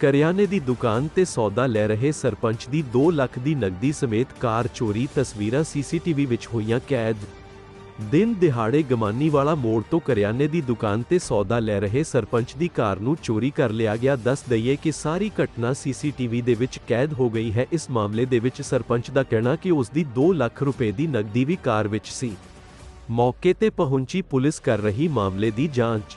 ਕਰਿਆਨੇ ਦੀ ਦੁਕਾਨ ਤੇ ਸੌਦਾ ਲੈ ਰਹੇ ਸਰਪੰਚ ਦੀ 2 ਲੱਖ ਦੀ ਨਕਦੀ ਸਮੇਤ ਕਾਰ ਚੋਰੀ ਤਸਵੀਰਾਂ ਸੀਸੀਟੀਵੀ ਵਿੱਚ ਹੋਈਆਂ ਕੈਦ। ਦਿਨ ਦਿਹਾੜੇ ਗਮਾਨੀਵਾਲਾ ਮੋੜ ਤੋਂ ਕਰਿਆਨੇ ਦੀ ਦੁਕਾਨ ਤੇ ਸੌਦਾ ਲੈ ਰਹੇ ਸਰਪੰਚ ਦੀ ਕਾਰ ਨੂੰ ਚੋਰੀ ਕਰ ਲਿਆ ਗਿਆ। ਦੱਸ ਦਈਏ ਕਿ ਸਾਰੀ ਘਟਨਾ ਸੀਸੀਟੀਵੀ ਦੇ ਵਿੱਚ ਕੈਦ ਹੋ ਗਈ ਹੈ। ਇਸ ਮਾਮਲੇ ਦੇ ਵਿੱਚ ਸਰਪੰਚ ਦਾ ਕਹਿਣਾ ਕਿ ਉਸ ਦੀ 2 ਲੱਖ ਰੁਪਏ ਦੀ ਨਕਦੀ ਵੀ ਕਾਰ ਵਿੱਚ ਸੀ। ਮੌਕੇ ਤੇ ਪਹੁੰਚੀ ਪੁਲਿਸ ਕਰ ਰਹੀ ਮਾਮਲੇ ਦੀ ਜਾਂਚ।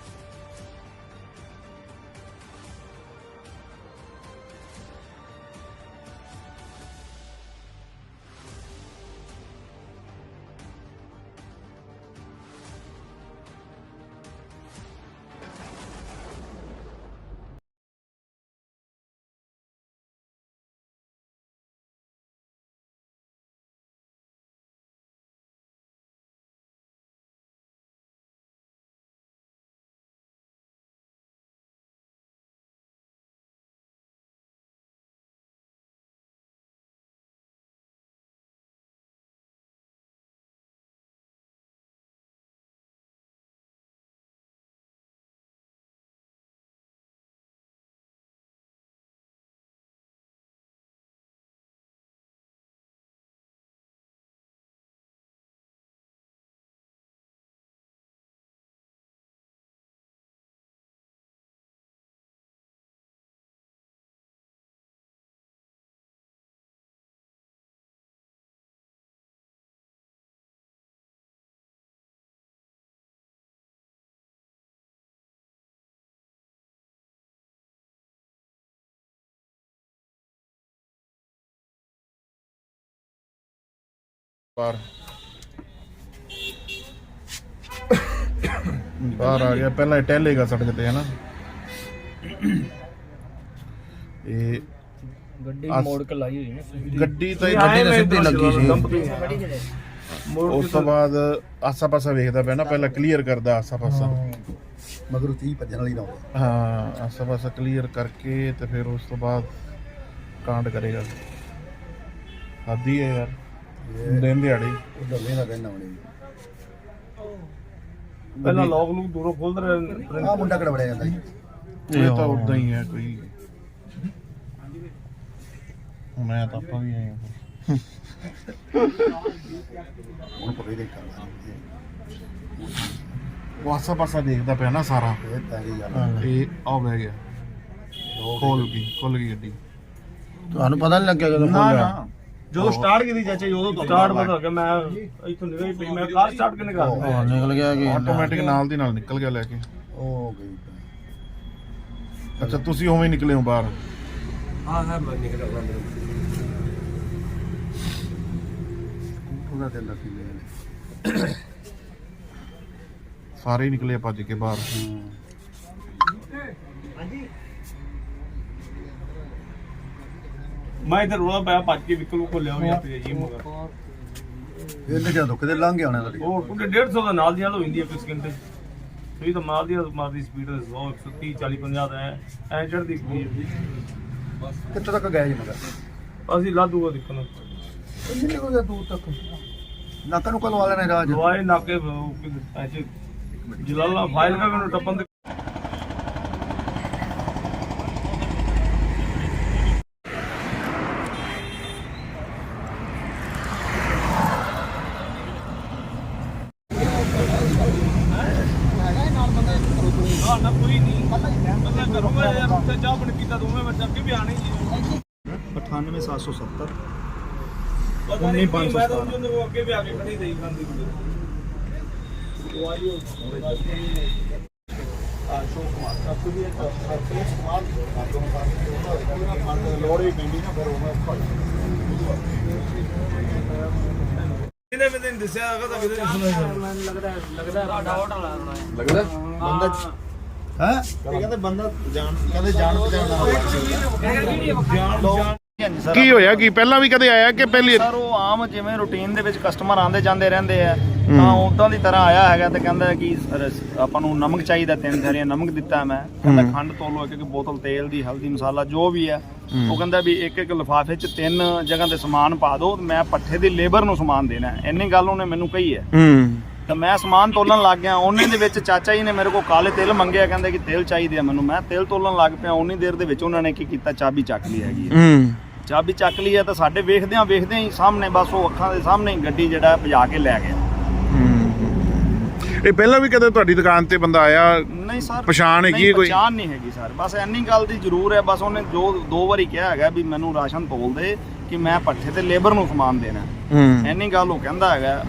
ਬਾਹਰ ਬਾਹਰ ਆ ਗਿਆ। ਪਹਿਲਾਂ ਇਹ ਟਹਿਲੇਗਾ ਸੜਕ ਤੇ ਹੈ ਨਾ ਇਹ ਗੱਡੀ ਮੋੜ ਕੇ ਲਾਈ ਹੋਈ ਨਾ ਗੱਡੀ ਤਾਂ ਇਹ ਗੱਡੀ ਤਾਂ ਸਿੱਧੀ ਲੱਗੀ ਸੀ। ਮੋੜ ਉਸ ਤੋਂ ਬਾਅਦ ਆਸਾ ਪਾਸਾ ਵੇਖਦਾ ਪਿਆ ਨਾ ਪਹਿਲਾਂ ਕਲੀਅਰ ਕਰਦਾ ਆਸਾ ਪਾਸਾ ਮਗਰੋਂ 30 ਭੱਜਣ ਵਾਲੀ ਨਾ ਹਾਂ ਆਸਾ ਪਾਸਾ ਕਲੀਅਰ ਕਰਕੇ ਤੇ ਫਿਰ ਉਸ ਤੋਂ ਬਾਅਦ ਕਾਂਡ ਕਰੇਗਾ। ਹੱਦੀ ਹੈ ਯਾਰ। ਦਿਨ ਦਿਹਾੜੀ ਉਧਰ ਲੈਣਾ ਰਹਿਣਾ ਹੋਣੀ। ਪਹਿਲਾਂ ਲੋਕ ਨੂੰ ਦੂਰੋਂ ਖੋਲਦੇ ਰਹੇ ਆ ਮੁੰਡਾ ਕਿਹੜਾ ਬੜਿਆ ਜਾਂਦਾ ਜੀ। ਇਹ ਤਾਂ ਉਦਾਂ ਹੀ ਹੈ ਕੋਈ। ਮੈਂ ਤਾਂ ਆਪਾਂ ਵੀ ਆਏ ਹਾਂ। ਹੁਣ ਪਕੜੀ ਦੇ ਕਰਦਾ ਉਹ ਆਸਾ ਪਾਸਾ ਦੇਖਦਾ ਪਿਆ ਨਾ ਸਾਰਾ। ਇਹ ਤਾਂ ਕੀ ਗੱਲ ਇਹ ਆ ਬਹਿ ਗਿਆ। ਖੋਲ ਗਈ ਖੁੱਲ ਗਈ ਗੱਡੀ। ਤੁਹਾਨੂੰ ਪਤਾ ਨਹੀਂ ਲੱਗਿਆ ਜਦੋਂ ਨਾ ਨਾ। ਜਦੋਂ ਸਟਾਰਟ ਕੀਤੀ ਚਾਚਾ ਜੀ ਉਦੋਂ ਸਟਾਰਟ ਪਤਾ ਲੱਗਾ ਮੈਂ ਇੱਥੋਂ ਨਿਕਲ ਪਈ ਮੈਂ ਕਾਰ ਸਟਾਰਟ ਕਿਨੇ ਕਰ ਦਿੱਤੀ ਨਿਕਲ ਗਿਆ ਕਿ ਆਟੋਮੈਟਿਕ ਨਾਲ ਦੀ ਨਾਲ ਨਿਕਲ ਗਿਆ ਲੈ ਕੇ। ਉਹ ਗਈ ਅੱਛਾ ਤੁਸੀਂ ਉਵੇਂ ਹੀ ਨਿਕਲੇ ਹੋ ਬਾਹਰ? ਹਾਂ ਹਾਂ ਮੈਂ ਨਿਕਲ ਆਉਂਦਾ ਉਹਦਾ ਤੇ ਸਾਰੇ ਹੀ ਨਿਕਲੇ ਭੱਜ ਕੇ ਬਾਹਰ। ਮੈਂ ਇਧਰ ਰੋਲਾ ਪਿਆ ਭੱਜ ਕੇ ਵਿਕਲ ਖੋਲਿਆ ਹੋਇਆ ਪਿਆ ਜੀ ਮਗਰ ਇਹਨੇ ਜਦੋਂ ਕਿਤੇ ਲੰਘ ਗਿਆ ਹੋਣਾ ਤੁਹਾਡੀ। ਉਹ ਉਹਦੇ 150 ਦਾ ਨਾਲ ਦੀ ਨਾਲ ਹੋ ਜਾਂਦੀ ਹੈ ਕੋਈ ਸਕਿੰਟ ਤੇ ਸਹੀ ਤਾਂ ਮਾਰਦੀ ਆ ਮਾਰਦੀ ਸਪੀਡ 100 130 40 50 ਦਾ ਐ ਐ ਚੜਦੀ ਸਪੀਡ ਕਿੱਥੇ ਤੱਕ ਗਿਆ ਜੀ ਮਗਰ ਅਸੀਂ ਲਾਦੂਗਾ ਦੇਖਣ। ਕਿੰਨੇ ਨਿਕਲ ਗਿਆ ਦੂਰ ਤੱਕ? ਨੱਕ ਨੂੰ ਕਲ ਵਾਲੇ ਨੇ ਰਾਜ। ਦਵਾਈ ਨਾਕੇ ਐਸੇ ਜਲਾਲਾ ਫਾਈਲ ਕਾ ਮੈਨੂੰ ਟੱਪਣ ਦੇ ਨਾ ਨਾ ਕੋਈ ਨਹੀਂ। ਬੰਦਾ ਕਰੂੰਗਾ ਯਾਰ ਉੱਥੇ ਚਾਹ ਬਣ ਕੀਤਾ ਦੋਵੇਂ ਮੈਂ ਚੱਕ ਕੇ ਵੀ ਆਣੀ ਜੀ 98770 ਪਤਾ ਨਹੀਂ ਕੀ ਮੈਂ ਤਾਂ ਉਹਨੂੰ ਅੱਗੇ ਵੀ ਆ ਕੇ ਖੜੀ ਦੇਈ ਬੰਦੀ ਉਹ ਆਈ ਉਹ ਆ ਸ਼ੋਕ ਕੁਮਾਰ ਸਭ ਤੋਂ ਵੀ ਸਰਪ੍ਰੇਸ ਕੁਮਾਰ ਲੋੜੀ ਪਿੰਡੀ ਨਾ ਫਿਰ ਉਹ ਇਹਨੇ ਵੀ ਤੈਨੂੰ ਦੱਸਿਆ ਹੈਗਾ ਤਾਂ ਕਿਤੇ ਸੁਣਿਆ ਲੱਗਦਾ ਲੱਗਦਾ ਡਾਊਟ ਵਾਲਾ ਲੱਗਦਾ? ਬੰਦਾ ਹੈ? ਕਹਿੰਦੇ ਬੰਦਾ ਜਾਣ ਕਹਿੰਦੇ ਜਾਣ ਪਛਾਣ ਦਾ ਕੀ ਹੋਇਆ ਕੀ? ਪਹਿਲਾਂ ਵੀ ਕਦੇ ਆਇਆ ਕਿ ਪਹਿਲੀ ਸਰ ਉਹ ਆਮ ਜਿਵੇਂ ਰੂਟੀਨ ਦੇ ਵਿੱਚ ਕਸਟਮਰ ਆਉਂਦੇ ਜਾਂਦੇ ਰਹਿੰਦੇ ਆ ਤਾਂ ਉਦਾਂ ਦੀ ਤਰ੍ਹਾਂ ਆਇਆ ਹੈਗਾ ਤੇ ਕਹਿੰਦਾ ਕਿ ਆਪਾਂ ਨੂੰ ਨਮਕ ਚਾਹੀਦਾ ਤਿੰਨ ਥੈਲੀਆਂ ਨਮਕ ਦਿੱਤਾ ਮੈਂ। ਕਹਿੰਦਾ ਖੰਡ ਤੋਲੋ ਇੱਕ ਬੋਤਲ ਤੇਲ ਦੀ ਹਲਦੀ ਮਸਾਲਾ ਜੋ ਵੀ ਹੈ। ਉਹ ਕਹਿੰਦਾ ਵੀ ਇੱਕ ਇੱਕ ਲਿਫਾਫੇ 'ਚ ਤਿੰਨ ਜਗ੍ਹਾ ਤੇ ਸਮਾਨ ਪਾ ਦਿਓ ਤੇ ਮੈਂ ਪੱਠੇ ਦੀ ਲੇਬਰ ਨੂੰ ਸਮਾਨ ਦੇਣਾ। ਇੰਨੀ ਗੱਲ ਉਹਨੇ ਮੈਨੂੰ ਕਹੀ ਹੂੰ। ਤਾਂ ਮੈਂ ਸਮਾਨ ਤੋਲਣ ਲੱਗ ਗਿਆ ਉਹਨੇ ਦੇ ਵਿੱਚ ਚਾਚਾ ਜੀ ਨੇ ਮੇਰੇ ਕੋਲ ਕਾਲੇ ਤਿਲ ਮੰਗਿਆ ਕਹਿੰਦੇ ਕਿ ਤੇਲ ਚਾਹੀਦੇ ਆ ਮੈਨੂੰ। ਮੈਂ ਤੇਲ ਤੋਲਣ ਲੱਗ ਪਿਆ ਉਨੀ ਦੇਰ ਦੇ ਵਿੱਚ ਉਹਨਾਂ ਨੇ ਕੀ ਕੀਤਾ ਚਾਬੀ ਚੱਕ ਲਈ ਹੈਗੀ ਹੈ ਹੂੰ। ਚਾਬੀ ਚੱਕ ਲਈ ਹੈ ਤਾਂ ਸਾਡੇ ਵੇਖਦਿਆਂ ਵੇਖਦਿਆਂ ਹੀ ਸਾਹਮਣੇ ਬਸ ਉਹ ਅੱਖਾਂ ਦੇ ਸਾਹਮਣੇ ਹੀ ਗੱਡੀ ਜਿਹੜਾ ਭਜਾ ਕੇ ਲੈ ਗਿਆ। ਇਹ ਪਹਿਲਾਂ ਵੀ ਕਦੇ ਤੁਹਾਡੀ ਦੁਕਾਨ ਤੇ ਬੰਦਾ ਆਇਆ? ਨਹੀਂ ਸਰ ਪਛਾਣ ਹੈਗੀ ਹੈ ਕੋਈ? ਪਛਾਣ ਨਹੀਂ ਹੈਗੀ ਸਰ। ਬਸ ਇੰਨੀ ਗੱਲ ਦੀ ਜ਼ਰੂਰ ਹੈ ਬਸ ਉਹਨੇ ਜੋ ਦੋ ਵਾਰੀ ਕਿਹਾ ਹੈਗਾ ਵੀ ਮੈਨੂੰ ਰਾਸ਼ਨ ਤੋਲ ਦੇ ਕਿ ਮੈਂ ਪੱਠੇ ਤੇ ਲੇਬਰ ਨੂੰ ਸਮਾਨ ਦੇਣਾ। ਹੂੰ। ਇੰਨੀ ਗੱਲ ਉਹ ਕਹਿੰਦਾ ਹੈਗਾ।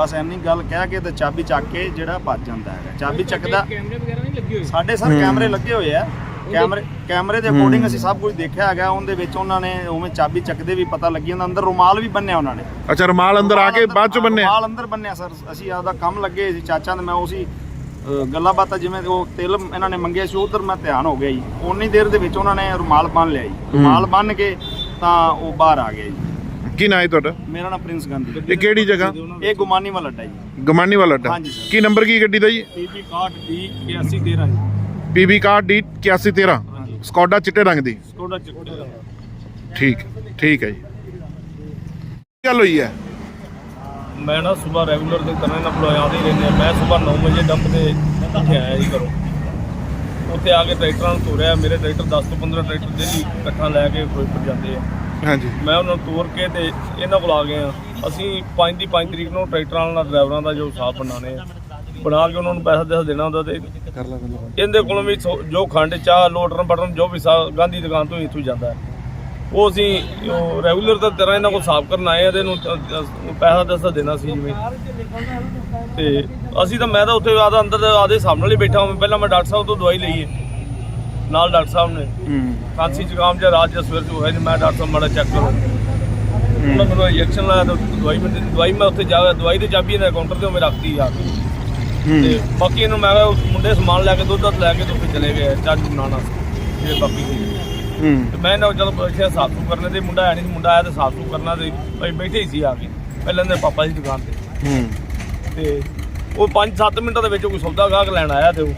ਬਸ ਇੰਨੀ ਗੱਲ ਕਹਿ ਕੇ ਤੇ ਚਾਬੀ ਚੱਕ ਕੇ ਜਿਹੜਾ ਭੱਜ ਜਾਂਦਾ ਹੈਗਾ। ਚਾਬੀ ਚੱਕਦਾ ਕੈਮਰੇ ਵਗੈਰਾ ਨਹੀਂ ਲੱਗੇ ਹੋਏ? ਸਾਡੇ ਸਰ ਕੈਮਰੇ ਲੱਗੇ ਹੋਏ ਆ। ਕੈਮਰੇ ਕੈਮਰੇ ਦੇ ਅਕੋਰਡਿੰਗ ਅਸੀਂ ਸਭ ਕੁਝ ਦੇਖਿਆ ਹੈਗਾ ਉਹਦੇ ਵਿੱਚ ਉਹਨਾਂ ਨੇ ਉਵੇਂ ਚਾਬੀ ਚੱਕਦੇ ਵੀ ਪਤਾ ਲੱਗੀ ਜਾਂਦਾ ਅੰਦਰ ਰੁਮਾਲ ਵੀ ਬੰਨਿਆ ਉਹਨਾਂ ਨੇ। ਅੱਛਾ ਰਮਾਲ ਅੰਦਰ ਆ ਕੇ ਬਾਅਦ ਚ ਹਾਂ, ਬੰਨਿਆ? ਰੁਮਾਲ ਅੰਦਰ ਬੰਨਿਆ ਸਰ। ਅਸੀਂ ਆਪਦਾ ਕੰਮ ਲੱਗੇ ਸੀ ਚਾਚਾ ਤੇ ਮੈਂ ਉਸੀ ਗੱਲਾਂ ਬਾਤਾਂ ਜਿਵੇਂ ਉਹ ਤਿਲ ਇਹਨਾਂ ਨੇ ਮੰਗਿਆ ਸੀ ਉਧਰ ਮੈਂ ਧਿਆਨ ਹੋ ਗਿਆ ਜੀ। ਉਨੀ ਦੇਰ ਦੇ ਵਿੱਚ ਉਹਨਾਂ ਨੇ ਰੁਮਾਲ ਬੰਨ ਲਿਆ ਜੀ। ਰੁਮਾਲ ਬੰਨ ਕੇ ਤਾਂ ਉਹ ਬਾਹਰ ਆ ਗਿਆ ਜੀ। ਕੀ ਨਾਂ ਹੈ ਤੁਹਾਡਾ? ਮੇਰਾ ਨਾਮ ਪ੍ਰਿੰਸ ਗਾਂਧੀ ਇਹ ਕਿਹੜੀ ਜਗ੍ਹਾ? ਇਹ ਗੁਮਾਨੀ ਵਾਲਾ ਅੱਡਾ ਜੀ। ਗਮਾਨੀ ਵਾਲਾ ਅੱਡਾ। ਹਾਂਜੀ ਸਰ। ਕੀ ਨੰਬਰ ਕੀ ਗੱਡੀ ਦਾ ਜੀ? ਪੀਪੀ 61 ਡੀ 8113 ਜੀ। ਪੀਬੀ ਕਾਰ ਡੀ 8113 ਸਕੋਡਾ ਚਿੱਟੇ ਰੰਗ ਦੀ। ਸਕੋਡਾ ਚੱਕਰ ਠੀਕ ਠੀਕ ਹੈ ਜੀ। ਕੀ ਗੱਲ ਹੋਈ ਹੈ? ਮੈਂ ਨਾ ਸਵੇਰ ਰੈਗੂਲਰ ਤੇ ਤਰ੍ਹਾਂ ਨਾਲ ਬੁਲਾਇਆ ਹੀ ਰਹਿੰਦੇ ਆ ਮੈਂ ਸਵੇਰ 9 ਵਜੇ ਡੰਪ ਤੇ ਉੱਥੇ ਆਇਆ ਜੀ ਘਰੋਂ। ਉੱਥੇ ਆ ਕੇ ਟਰੈਕਟਰਾਂ ਨੂੰ ਤੋਰਿਆ। ਮੇਰੇ ਟਰੈਕਟਰ 10 ਤੋਂ 15 ਟਰੈਕਟਰ ਡੇਲੀ ਇਕੱਠਾ ਲੈ ਕੇ ਫਿਰੋਜ਼ਪੁਰ ਜਾਂਦੇ ਆ। ਹਾਂਜੀ। ਮੈਂ ਉਹਨਾਂ ਨੂੰ ਤੋਰ ਕੇ ਤੇ ਇਹਨਾਂ ਕੋਲ ਆ ਗਏ ਆ ਅਸੀਂ 5 ਦੀ 5 ਤਰੀਕ ਨੂੰ ਟਰੈਕਟਰਾਂ ਨਾਲ ਡਰਾਈਵਰਾਂ ਦਾ ਜੋ ਹਿਸਾਬ ਬਣਾਣੇ ਆ। ਬਣਾ ਕੇ ਉਹਨਾਂ ਨੂੰ ਪੈਸਾ ਦੇਸਾ ਦੇਣਾ ਹੁੰਦਾ ਤੇ ਇਹਦੇ ਕੋਲੋਂ ਵੀ ਜੋ ਖੰਡ ਚਾਹ ਲੋਟਰਨ ਬਟਨ ਜੋ ਵੀ ਗਾਂਧੀ ਦੁਕਾਨ ਤੋਂ ਇੱਥੋਂ ਜਾਂਦਾ ਉਹ ਅਸੀਂ ਰੈਗੂਲਰ ਤਾਂ ਤਰ੍ਹਾਂ ਇਹਨਾਂ ਕੋਲ ਸਾਫ਼ ਕਰਨ ਆਏ ਆ ਤੇ ਇਹਨੂੰ ਪੈਸਾ ਦੇਸਾ ਦੇਣਾ ਸੀ ਜਿਵੇਂ। ਤੇ ਅਸੀਂ ਤਾਂ ਮੈਂ ਤਾਂ ਉੱਥੇ ਆਦਾ ਅੰਦਰ ਆਦੇ ਸਾਹਮਣੇ ਹੀ ਬੈਠਾ ਹਾਂ। ਪਹਿਲਾਂ ਮੈਂ ਡਾਕਟਰ ਸਾਹਿਬ ਤੋਂ ਦਵਾਈ ਲਈ ਹੈ ਨਾਲ ਡਾਕਟਰ ਸਾਹਿਬ ਨੇ। ਹੂੰ। ਖਾਂਸੀ ਜ਼ੁਕਾਮ ਜਾਂ ਰਾਤ ਜਾਂ ਸਵੇਰ ਤੋਂ ਹੋਇਆ ਨਹੀਂ ਮੈਂ ਡਾਕਟਰ ਸਾਹਿਬ ਮਾੜਾ ਚੈੱਕ ਕਰੋ। ਉਹਨਾਂ ਮੈਨੂੰ ਇੰਜੈਕਸ਼ਨ ਲਾਇਆ ਤਾਂ ਦਵਾਈ ਮੈਂ ਦਵਾਈ ਮੈਂ ਉੱਥੇ ਜਾ ਦਵਾਈ ਦੀ ਚਾਬੀ ਇਹਨਾਂ ਕਾਊਂਟਰ ਤੇ ਮੈਂ ਰੱਖਤੀ ਆ। ਤੇ ਬਾਕੀ ਇਹਨੂੰ ਮੈਂ ਉਸ ਮੁੰਡੇ ਸਮਾਨ ਲੈ ਕੇ ਦੁੱਧ ਦੱਧ ਲੈ ਕੇ ਤੇ ਚਲੇ ਗਏ ਚਾਹ ਬਣਾਉਣਾ ਤੇ ਬਾਕੀ ਤੇ ਮੈਂ ਨਾ ਜਦੋਂ ਇੱਥੇ ਸਾਫ਼ ਕਰਨੇ ਤੇ ਮੁੰਡਾ ਹੈ ਨਹੀਂ ਸੀ, ਮੁੰਡਾ ਆਇਆ ਤੇ ਸਾਫ਼ ਕਰਨਾ ਤੇ ਭਾਈ ਬੈਠੇ ਹੀ ਸੀ ਆ ਕੇ ਪਹਿਲਾਂ ਦੇ ਪਾਪਾ ਦੀ ਦੁਕਾਨ ਤੇ। ਹੂੰ। ਤੇ ਉਹ 5-7 ਮਿੰਟਾਂ ਦੇ ਵਿੱਚ ਕੋਈ ਸੌਦਾ ਗਾਹਕ ਲੈਣ ਆਇਆ ਤੇ ਉਹ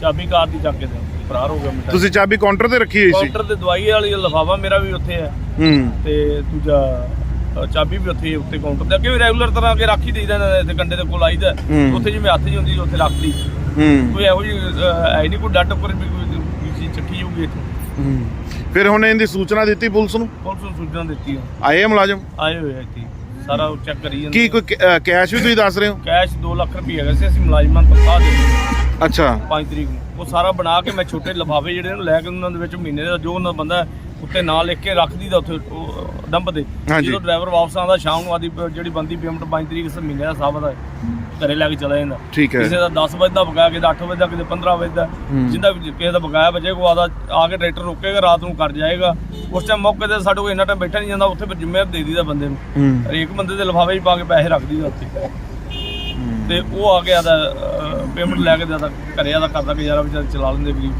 ਚਾਬੀ ਕਾਰ ਦੀ ਚੱਕ ਕੇ ਤੇ ਫਰਾਰ ਹੋ ਗਿਆ ਮੁੰਡਾ। ਤੁਸੀਂ ਚਾਬੀ ਕਾਊਂਟਰ ਤੇ ਰੱਖੀ ਹੋਈ ਸੀ? ਕਾਊਂਟਰ ਤੇ ਦਵਾਈ ਵਾਲੀ ਲਫਾਫਾ ਮੇਰਾ ਵੀ ਉੱਥੇ ਹੈ। ਹੂੰ। ਤੇ ਦੂਜਾ ਅ, ਚਾਬੀ ਵੀ ਉੱਥੇ ਹੀ ਉੱਤੇ ਕਾਊਂਟਰ ਤੇ ਅੱਗੇ ਵੀ ਰੈਗੂਲਰ ਤਰ੍ਹਾਂ ਅੱਗੇ ਰੱਖ ਹੀ ਦੇਈਦਾ ਨਾ ਇੱਥੇ ਕੰਡੇ ਦੇ ਕੋਲ ਆਈਦਾ। ਹੂੰ। ਉੱਥੇ ਜਿਵੇਂ ਹੱਥ ਜੀ ਹੁੰਦੀ ਉੱਥੇ ਰੱਖ ਲਈ ਹੂੰ। ਕੋਈ ਇਹੋ ਜਿਹੀ ਅ, ਹੈ ਨਹੀਂ ਕੋਈ ਡੱਟ ਉੱਪਰ ਵੀ ਕੋਈ ਕੋਈ ਚੀਜ਼ ਚੱਕੀ ਜਾਊਗੀ ਇੱਥੇ। ਹੂੰ। ਫਿਰ ਹੁਣ ਇਹਦੀ ਸੂਚਨਾ ਦਿੱਤੀ ਪੁਲਿਸ ਨੂੰ? ਪੁਲਿਸ ਨੂੰ ਸੂਚਨਾ ਦਿੱਤੀ ਆ। ਆਏ ਆ ਮੁਲਾਜ਼ਮ? ਆਏ ਹੋਏ ਆ ਇੱਥੇ। ਸਾਰਾ ਚੈੱਕ ਕਰੀ ਜਾਂਦੇ ਕੀ ਕੋਈ ਕ- ਅ, ਕੈਸ਼ ਵੀ ਤੁਸੀਂ ਦੱਸ ਰਹੇ ਹੋ? ਕੈਸ਼ 2 ਲੱਖ ਰੁਪਏ ਹੈਗਾ ਸੀ ਅਸੀਂ ਮੁਲਾਜ਼ਮਾਂ ਨੂੰ ਤਨਖਾਹ ਦੇ ਅੱਛਾ। 5 ਤਰੀਕ ਨੂੰ। ਉਹ ਸਾਰਾ ਬਣਾ ਕੇ ਮੈਂ ਛੋਟੇ ਲਿਫਾਫੇ ਜਿਹੜੇ ਨੂੰ ਲੈ ਕੇ ਉਹਨਾਂ ਦੇ ਵਿੱਚ ਮਹੀਨੇ ਦਾ ਜੋ ਉਹਨਾਂ ਦਾ ਬੰਦਾ ਹੈ, ਉੱਤੇ ਨਾਂ ਲਿਖ ਕੇ ਰੱਖ ਦੀਦਾ ਉੱਥੇ ਉਹ ਡੰਪ ਹਾਂਜੀ। ਜਦੋਂ ਡਰਾਈਵਰ ਵਾਪਸ ਆਉਂਦਾ ਸ਼ਾਮ ਨੂੰ ਆਦੀ ਜਿਹੜੀ ਬੰਦੀ ਪੇਮੈਂਟ 5 ਤਰੀਕ ਇਸ ਮਹੀਨੇ ਦਾ ਹਿਸਾਬ ਦਾ ਘਰੇ ਲੈ ਕੇ ਚਲਾ ਜਾਂਦਾ। ਠੀਕ ਹੈ। ਕਿਸੇ ਦਾ 10 ਵਜੇ ਦਾ ਬਕਾਇਆ ਕਿਸੇ ਦਾ 8 ਵਜੇ ਦਾ ਕਿਸੇ 15 ਵਜੇ ਦਾ ਹੂੰ। ਜਿੰਦਾ ਵੀ ਕਿਸੇ ਦਾ ਬਕਾਇਆ ਬਚੇ ਕੋ ਆਦਾ ਆ ਕੇ ਟਰੈਕਟਰ ਰੋਕੇਗਾ ਰਾਤ ਨੂੰ ਕਰ ਜਾਏਗਾ। ਉਸ ਟਾਈਮ ਮੌਕੇ ਤੇ ਸਾਡੇ ਕੋਲ ਇੰਨਾ ਟਾਈਮ ਬੈਠਾ ਨਹੀਂ ਜਾਂਦਾ ਉੱਥੇ ਫਿਰ ਜ਼ਿੰਮੇਵਾਰ ਦੇ ਦੀਦਾ ਬੰਦੇ ਨੂੰ। ਹੂੰ। ਹਰੇਕ ਬੰਦੇ ਦੇ ਲਿਫਾਫੇ 'ਚ ਪਾ ਕੇ ਪੈਸੇ ਰੱਖ ਦੀਦਾ ਉੱਥੇ। ਤੇ ਉਹ ਆ ਗਿਆ ਦਾ ਪੇਮੈਂਟ ਲੈ ਕੇ ਦਾ ਘਰੇ ਆਦਾ ਕਰਦਾ ਗੁਜ਼ਾਰਾ ਵਿਚਾਰੇ ਚਲਾ ਲੈਂਦੇ ਵੀ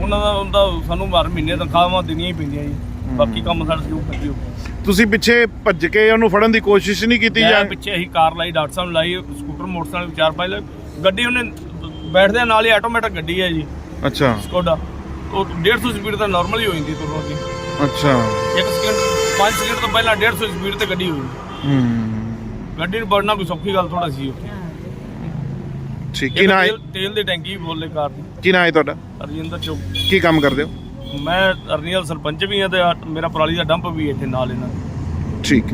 ਉਹਨਾਂ ਦਾ ਹੁੰਦਾ ਸਾਨੂੰ ਹਰ ਮਹੀਨੇ ਤਨਖਾਹਾਂ ਦੇਣੀਆਂ ਹੀ ਪੈਂਦੀਆਂ ਜੀ। ਬਾਕੀ ਕੰਮ ਸਾਡਾ ਜੋ ਕਰੀ ਹੋ ਤੁਸੀਂ ਪਿੱਛੇ ਭੱਜ ਕੇ ਉਹਨੂੰ ਫੜਨ ਦੀ ਕੋਸ਼ਿਸ਼ ਨਹੀਂ ਕੀਤੀ ਮੈਂ ਜਾਂ ਪਿੱਛੇ ਹੀ ਕਾਰ ਲਾਈ ਡਾਕਟਰ ਸਾਹਿਬ ਨੂੰ ਲਾਈ ਸਕੂਟਰ ਮੋਟਰਸਾਈਕਲ ਵਿਚਾਰ ਪਾਈ ਲਏ। ਗੱਡੀ ਉਹਨੇ ਬੈਠਦੇ ਨਾਲ ਹੀ ਆਟੋਮੈਟਿਕ ਗੱਡੀ ਹੈ ਜੀ। ਅੱਛਾ। ਸਕੋਡਾ ਉਹ 150 ਸਪੀਡ ਤਾਂ ਨਾਰਮਲ ਹੀ ਹੋ ਜਾਂਦੀ ਤੁਰਨ ਦੀ ਅੱਛਾ। ਇੱਕ ਸਕਿੰਟ 5 ਸਕਿੰਟ ਤੋਂ ਪਹਿਲਾਂ 150 ਸਪੀਡ ਤੇ ਗੱਡੀ ਹੋਈ ਹੂੰ। ਗੱਡੀ ਨੂੰ ਬੜਨਾ ਕੋਈ ਸੌਖੀ ਗੱਲ ਥੋੜਾ ਸੀ ਉੱਥੇ। ਠੀਕ ਕੀ ਇੱਕ ਨਾ ਹੈ? ਤੇਲ- ਤੇਲ ਦੀ ਟੈਂਕੀ ਬੋਲੇ ਕਾਰ ਦੀ। ਕੀ ਨਾ ਹੈ ਤੁਹਾਡਾ? ਰਜਿੰਦਰ ਚੌਕ ਕੀ ਕੰਮ ਕਰਦੇ ਹੋ? ਮੈਂ ਅਰਨੀਅਲ ਸਰਪੰਚ ਵੀ ਹਾਂ ਤੇ ਆ- ਮੇਰਾ ਪਰਾਲੀ ਦਾ ਡੰਪ ਵੀ ਇੱਥੇ ਨਾਲ ਇਹਨਾਂ ਦਾ। ਠੀਕ।